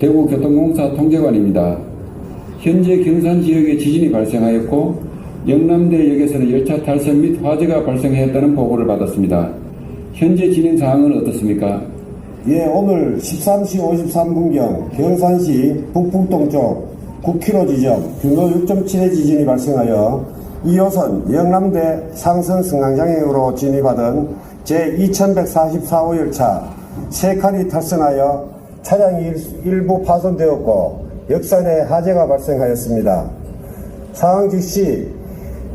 대구교통공사 통제관입니다. 현재 경산 지역에 지진이 발생하였고 영남대역에서는 열차 탈선 및 화재가 발생했다는 보고를 받았습니다. 현재 진행 상황은 어떻습니까? 예, 오늘 13시 53분경 경산시 북북동쪽 9km 지점 규모 6.7의 지진이 발생하여 2호선 영남대 상선 승강장애으로 진입하던 제2144호 열차 3칸이 탈선하여 차량이 일- 일부 파손되었고 역산에 화재가 발생하였습니다. 상황 즉시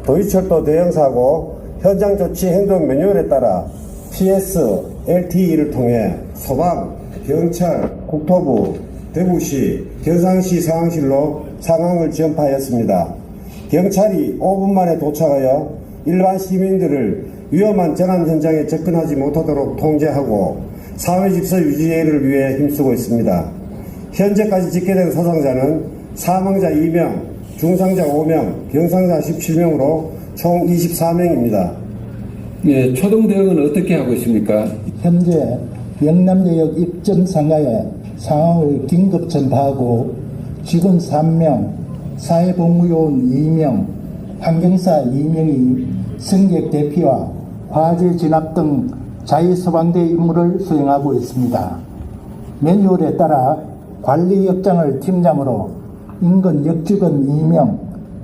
도의철도 대형사고 현장 조치 행동 매뉴얼에 따라 PS, LTE를 통해 소방, 경찰, 국토부, 대구시, 경상시 상황실로 상황을 전파하였습니다. 경찰이 5분 만에 도착하여 일반 시민들을 위험한 재난 현장에 접근하지 못하도록 통제하고 사회 질서 유지를 위해 힘쓰고 있습니다. 현재까지 집계된 사상자는 사망자 2명, 중상자 5명, 병상자 17명으로 총 24명입니다. 예, 초동 대응은 어떻게 하고 있습니까? 현재 영남대역 입점 상가에 상황을 긴급 전파하고 직원 3명, 사회복무요원 2명, 환경사 2명이 승객 대피와 화재 진압 등 자유소방대 임무를 수행하고 있습니다. 매뉴얼에 따라 관리 역장을 팀장으로 인근 역직원 2명,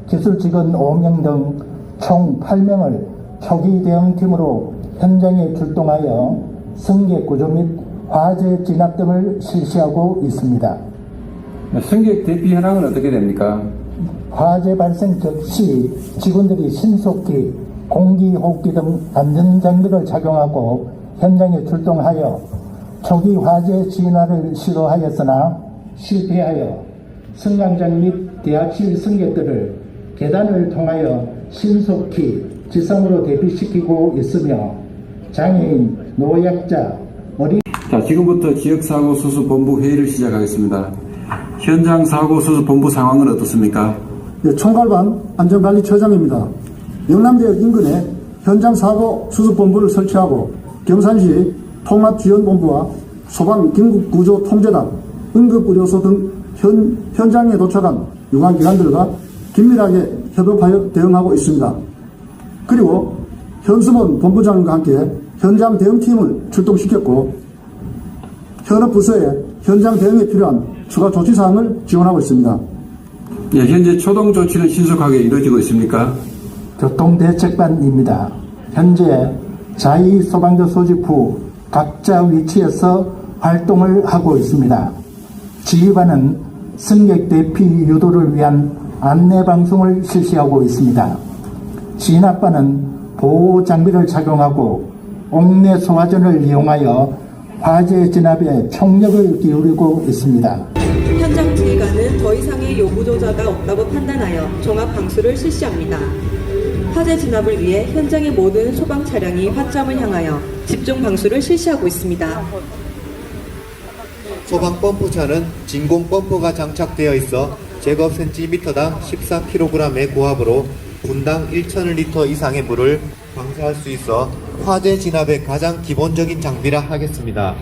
기술 직원 5명 등 총 8명을 초기 대응팀으로 현장에 출동하여 승객 구조 및 화재 진압 등을 실시하고 있습니다. 승객 대피 현황은 어떻게 됩니까? 화재 발생 즉시 직원들이 신속히 공기호흡기 등 안전장비를 착용하고 현장에 출동하여 초기 화재 진화를 시도하였으나 실패하여 승강장 및 대합실 승객들을 계단을 통하여 신속히 지상으로 대피시키고 있으며 장애인, 노약자, 어린 자, 지금부터 지역사고 수습 본부 회의를 시작하겠습니다. 현장 사고 수습 본부 상황은 어떻습니까? 네, 총괄반 안전관리처장입니다. 영남대역 인근에 현장 사고 수습본부를 설치하고 경산시 통합지원본부와 소방 긴급구조 통제단, 응급의료소 등 현, 현장에 도착한 유관기관들과 긴밀하게 협업하여 대응하고 있습니다. 그리고 현수문 본부장과 함께 현장 대응팀을 출동시켰고 현업 부서에 현장 대응에 필요한 추가 조치 사항을 지원하고 있습니다. 예, 현재 초동 조치는 신속하게 이루어지고 있습니까? 교통대책반입니다. 현재 자위소방대 소집 후 각자 위치에서 활동을 하고 있습니다. 지휘반은 승객 대피 유도를 위한 안내 방송을 실시하고 있습니다. 진압반은 보호 장비를 착용하고 옥내 소화전을 이용하여 화재 진압에 총력을 기울이고 있습니다. 현장 지휘관은 더 이상의 요구 조자가 없다고 판단하여 종합 방수를 실시합니다. 화재 진압을 위해 현장의 모든 소방 차량이 화점을 향하여 집중 방수를 실시하고 있습니다. 소방 펌프차는 진공 펌프가 장착되어 있어 제곱 센티미터당 14kg의 고압으로 분당 1,000리터 이상의 물을 방사할 수 있어 화재 진압의 가장 기본적인 장비라 하겠습니다.